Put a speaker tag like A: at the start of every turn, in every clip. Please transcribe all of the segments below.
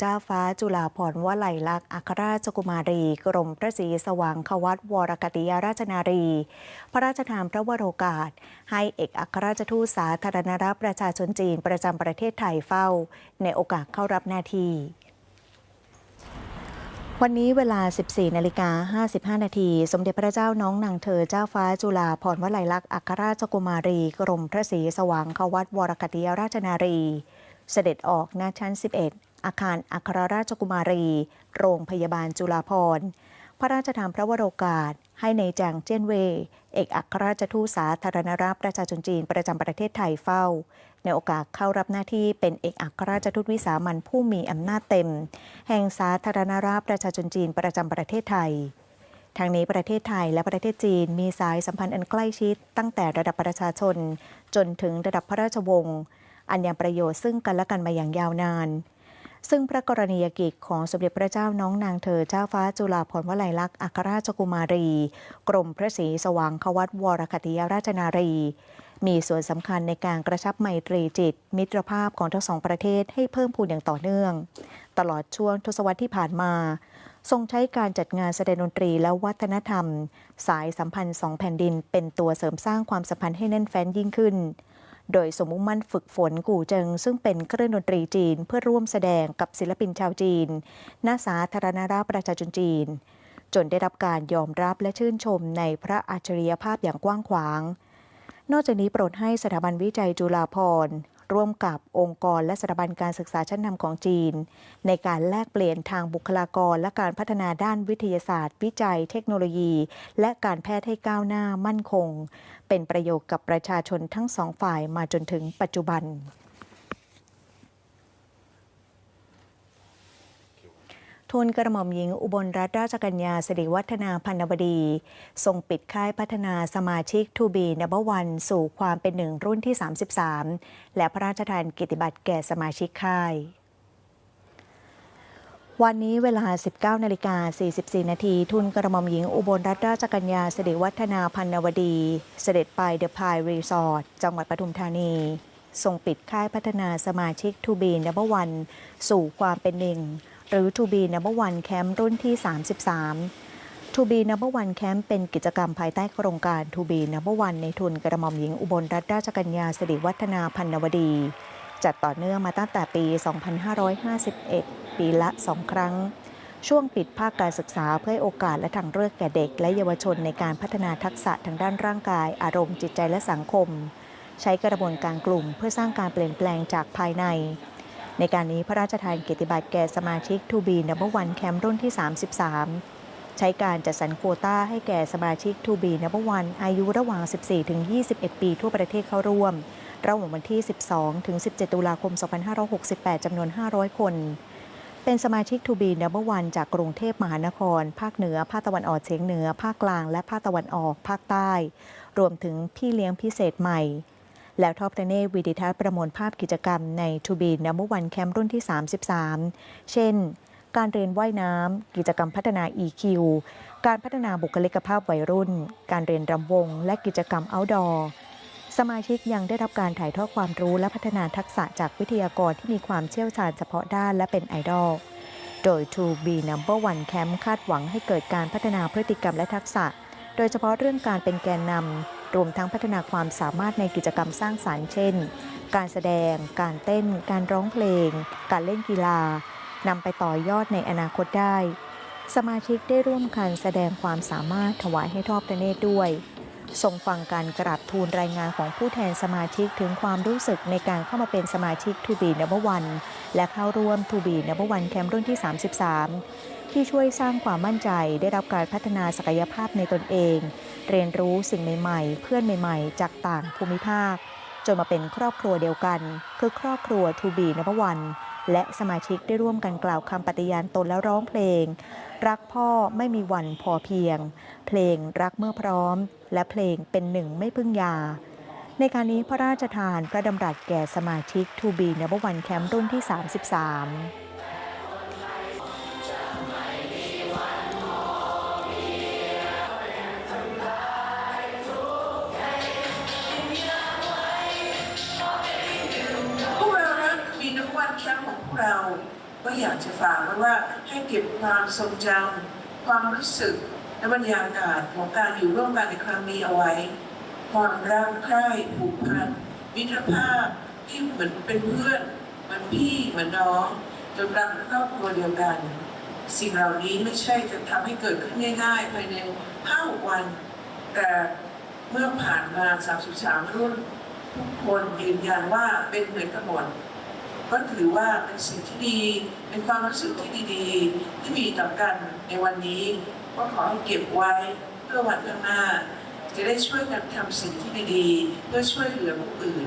A: เจ้าฟ้าจุฬาภรณ์วลัยลักษณ์อัครราชกุมารี กรมพระศรีสว่างควัตวรกติยาราชนารี พระราชทานพระวโรกาส ให้เอกอัครราชทูตสาธารณรัฐประชาชนจีนประจำประเทศไทยเฝ้า ในโอกาสเข้ารับหน้าที่วันนี้เวลา 14 นาฬิกา 55 นาที สมเด็จพระเจ้าน้องนางเธอเจ้าฟ้าจุฬาภรณ์วลัยลักษณ์อัครราชกุมารี กรมพระศรีสว่างควัตวรกติยาราชนารี เสด็จออกณชั้น 11 อาคารอัครราชกุมารี โรงพยาบาลจุฬาภรณ์ พระราชทานพระวโรกาส ให้ในจางเจียนเว เอกอัครราชทูตสาธารณรัฐประชาชนจีนประจำประเทศไทยเฝ้า ในโอกาสเข้ารับหน้าที่เป็นเอกอัครราชทูตวิสามันผู้มีอำนาจเต็ม แห่งสาธารณรัฐประชาชนจีนประจำประเทศไทยทางนี้ประเทศไทยและประเทศจีนมีสายสัมพันธ์อันใกล้ชิด ตั้งแต่ระดับประชาชน จนถึงระดับพระราชวงศ์อันยังประโยชน์ซึ่งกันและกันมาอย่างยาวนาน ซึ่งพระกรณียกิจของสมเด็จพระเจ้าน้องนางเธอเจ้าฟ้าจุฬาภรณ์วลัยลักษณ์อัครราชกุมารี กรมพระศรีสว่างควัตวรคติยราชนารี มีส่วนสำคัญในการกระชับไมตรีจิต มิตรภาพของทั้งสองประเทศให้เพิ่มพูนอย่างต่อเนื่อง ตลอดช่วงทศวรรษที่ผ่านมาทรงใช้การจัดงานแสดงดนตรีและวัฒนธรรม สายสัมพันธ์สองแผ่นดินเป็นตัวเสริมสร้างความสัมพันธ์ให้แน่นแฟ้นยิ่งขึ้น โดยสมมุ่งมั่นฝึกฝนกู่เจิง ซึ่งเป็นเครื่องดนตรีจีน เพื่อร่วมแสดงกับศิลปินชาวจีนณสาธารณรัฐประชาชนจีน จนได้รับการยอมรับและชื่นชมในพระอัจฉริยภาพอย่างกว้างขวาง นอกจากนี้โปรดให้สถาบันวิจัยจุฬาภรณ์ ร่วมกับองค์กรและสถาบันการศึกษาชั้นนำของจีน ในการแลกเปลี่ยนทางบุคลากร และการพัฒนาด้านวิทยาศาสตร์ วิจัย เทคโนโลยี และการแพทย์ให้ก้าวหน้ามั่นคง เป็นประโยชน์กับประชาชนทั้งสองฝ่ายมาจนถึงปัจจุบัน ทูลกระหม่อมหญิงอุบลรัตนราชกัญญาสิริวัฒนาพันนวดี ทรงปิดค่ายพัฒนาสมาชิกทูบีนับวันสู่ความเป็นหนึ่งรุ่นที่ 33 และพระราชทานกิตติบัตรแก่สมาชิกค่ายวันนี้เวลา 19 นาฬิกา 44 นาที ทุนกระหม่อมหญิงอุบลรัตนราชกัญญาสิริวัฒนาพันนวดี เสด็จไปเดอะพายรีสอร์ท จังหวัดปทุมธานีทรงปิดค่ายพัฒนาสมาชิกทูบีนับวัน สู่ความเป็นหนึ่ง หรือ To be Number One Camp รุ่นที่ 33 To be Number One Camp เป็นกิจกรรมภายใต้โครงการ To be Number One ในทุนกระหม่อมหญิงอุบลรัตนราชกัญญาสิริวัฒนาพันนวดี จัดต่อเนื่องมาตั้งแต่ปี 2551 ปีละ 2 ครั้ง ช่วงปิดภาคการศึกษาเพื่อโอกาสและทางเลือกแก่เด็ก และเยาวชนในการพัฒนาทักษะทางด้านร่างกาย อารมณ์จิตใจและสังคม ใช้กระบวนการกลุ่มเพื่อสร้างการเปลี่ยนแปลงจากภายใน ในการนี้พระราชทานเกียรติบัตรแก่สมาชิกทูบีนับวันแคมป์รุ่นที่ 33 ใช้การจัดสรรโควต้าให้แก่สมาชิกทูบีนับวันอายุระหว่าง 14-21 ปีทั่วประเทศเข้าร่วม ระหว่างวันที่ 12-17 ตุลาคม 2568 จำนวน 500 คนเป็นสมาชิกทูบีนับวันจากกรุงเทพมหานคร ภาคเหนือ ภาคตะวันออกเฉียงเหนือ ภาคกลาง และภาคตะวันออก ภาคใต้ รวมถึงพี่เลี้ยงพิเศษใหม่ แล้วทอพระเนตรวิดิทัศน์ประมวลภาพกิจกรรมใน To Be Number One Camp รุ่นที่ 33 เช่น การเรียนว่ายน้ำ กิจกรรมพัฒนา EQ การพัฒนาบุคลิกภาพวัยรุ่น การเรียนรำวง และกิจกรรม Outdoor สมาชิกยังได้รับการถ่ายทอดความรู้และพัฒนาทักษะจากวิทยากรที่มีความเชี่ยวชาญเฉพาะด้านและเป็นไอดอล โดย To Be Number One Camp คาดหวังให้เกิดการพัฒนาพฤติกรรมและทักษะ โดยเฉพาะเรื่องการเป็นแกนนำ รวมทั้งพัฒนาความสามารถในกิจกรรมสร้างสารรค์เช่น การแสดง การเต้น การร้องเพลง การเล่นกีฬานำไปต่อยอดในอนาคตได้ สมาชิกได้ร่วมกันแสดงความสามารถถวายให้ทอดพระเนตรด้วยทรงฟังการกราบทูลรายงานของผู้แทนสมาชิกถึงความรู้สึกในการเข้ามาเป็นสมาชิกทูบีนับวันและเข้าร่วมทูบีนับวันแคมป์รุ่นที่ 33 ที่ช่วยสร้างความมั่นใจได้รับการพัฒนาศักยภาพในตนเอง เรียนรู้สิ่งใหม่ๆ เพื่อนใหม่ๆ จากต่างภูมิภาค จนมาเป็นครอบครัวเดียวกัน คือครอบครัวทูบีนับวันและสมาชิกได้ร่วมกันกล่าวคำปฏิญาณตนและร้องเพลง รักพ่อไม่มีวันพอเพียง เพลงรักเมื่อพร้อม และเพลงเป็นหนึ่งไม่พึ่งยา ในการนี้พระราชทานพระดำรัสแก่สมาชิกทูบีนบวันแคมป์รุ่นที่ 33
B: เรา ก็อยากจะฝากไว้ว่าให้เก็บความทรงจำความรู้สึกและบรรยากาศของการอยู่ร่วมกันในครั้งนี้เอาไว้ ความรักใคร่ผูกพันมิตรภาพที่เหมือนเป็นเพื่อนเหมือนพี่เหมือนน้องจนรักครอบครัวเดียวกัน สิ่งเหล่านี้ไม่ใช่จะทำให้เกิดขึ้นง่ายๆภายในห้าวัน แต่เมื่อผ่านมา 33 รุ่น ทุกคนยืนยันว่าเป็นเหมือนกันหมด ก็ถือว่าเป็นสิ่งที่ดี เป็นความรู้สึกที่ดีๆ ที่มีต่อกันในวันนี้ ก็ขอให้เก็บไว้เพื่อวันข้างหน้า จะได้ช่วยกันทำสิ่งที่ดีๆ เพื่อช่วยเหลือผู้อื่น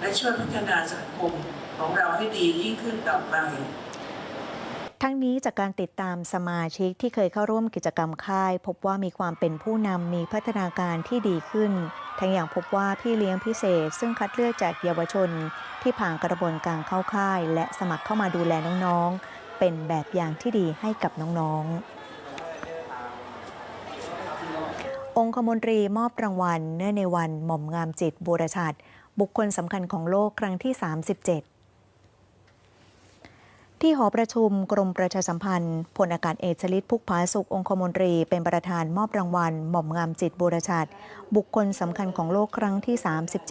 B: และช่วยพัฒนาสังคมของเราให้ดียิ่งขึ้นต่อไป
A: ทั้งนี้จากการติดตามสมาชิกที่เคยเข้าร่วมกิจกรรมค่าย พบว่ามีความเป็นผู้นำมีพัฒนาการที่ดีขึ้น ทั้งอย่างพบว่าพี่เลี้ยงพิเศษ ซึ่งคัดเลือกจากเยาวชน ที่ผ่านกระบวนการเข้าค่าย และสมัครเข้ามาดูแลน้องๆ เป็นแบบอย่างที่ดีให้กับน้องๆองคมนตรีมอบรางวัล เนื่องในวันหม่อมงามจิตบูรชัดบุคคลสำคัญของโลกครั้งที่ 37 ที่หอประชุมกรมประชาสัมพันธ์พลอากาศเอกชลิตพุกผาสุของคมนตรี เป็นประธานมอบรางวัล หม่อมงามจิตบูรชาติ บุคคลสำคัญของโลกครั้งที่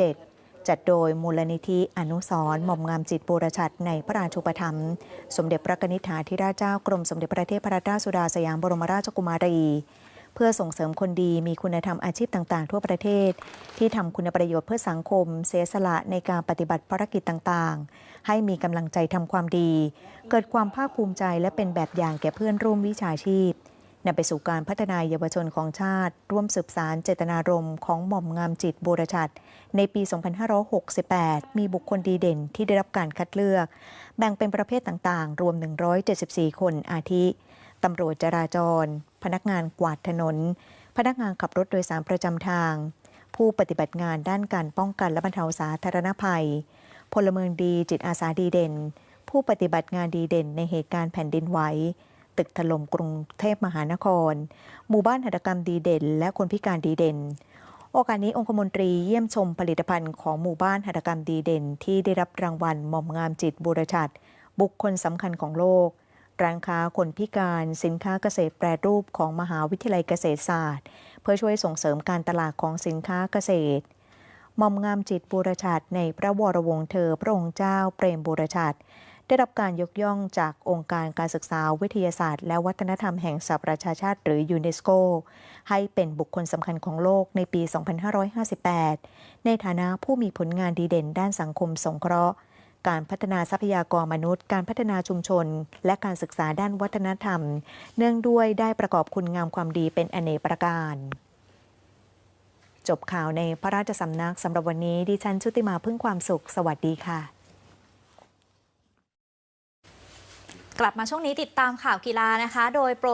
A: 37 จัดโดยมูลนิธิอนุสรณ์หม่อมงามจิตบูรชาติในพระราชูปถัมภ์สมเด็จพระนิธิฐาธิราชเจ้ากรมสมเด็จพระเทพรัตนราชสุดาสยามบรมราชกุมารี เพื่อส่งเสริมคนดีมีคุณธรรมอาชีพต่างๆ ทั่วประเทศ ที่ทำคุณประโยชน์เพื่อสังคม เสียสละในการปฏิบัติภารกิจต่างๆ ให้มีกำลังใจทำความดี เกิดความภาคภูมิใจและเป็นแบบอย่างแก่เพื่อนร่วมวิชาชีพนำไปสู่การพัฒนาเยาวชนของชาติ ร่วมสืบสารเจตนารมณ์ของหม่อมงามจิตบูรชัด ในปี 2568 มีบุคคลดีเด่นที่ได้รับการคัดเลือก แบ่งเป็นประเภทต่างๆ รวม 174 คนอาทิ ตำรวจจราจร พนักงานกวาดถนน พนักงานขับรถโดยสารประจำทาง ผู้ปฏิบัติงานด้านการป้องกันและบรรเทาสาธารณภัย พลเมืองดีจิตอาสาดีเด่น ผู้ปฏิบัติงานดีเด่นในเหตุการณ์แผ่นดินไหวตึกถล่มกรุงเทพมหานคร หมู่บ้านหัตถกรรมดีเด่น และคนพิการดีเด่น โอกาสนี้องคมนตรีเยี่ยมชมผลิตภัณฑ์ของหมู่บ้านหัตถกรรมดีเด่น ที่ได้รับรางวัลหม่อมงามจิตบูรชัดบุคคลสำคัญของโลก ร้านค้าคนพิการสินค้าเกษตรแปรรูปของมหาวิทยาลัยเกษตรศาสตร์ เพื่อช่วยส่งเสริมการตลาดของสินค้าเกษตรหม่อมงามจิตบูรชัดในพระวรวงศ์เธอพระองค์เจ้าเปรมบูรชัดได้รับการยกย่องจากองค์การการศึกษาวิทยาศาสตร์ และวัฒนธรรมแห่งสหประชาชาติหรือยูเนสโก ให้เป็นบุคคลสำคัญของโลกในปี 2558 ในฐานะผู้มีผลงานดีเด่นด้านสังคมสงเคราะห์ การพัฒนาทรัพยากรมนุษย์ การพัฒนาชุมชน และการศึกษาด้านวัฒนธรรม เนื่องด้วยได้ประกอบคุณงามความดีเป็นอเนกประการ จบข่าวในพระราชสำนักสำหรับวันนี้ดิฉันชุติมาพึ่งความสุข สวัสดีค่ะ
C: กลับมาช่วงนี้ติดตามข่าวกีฬานะคะ โดยโปร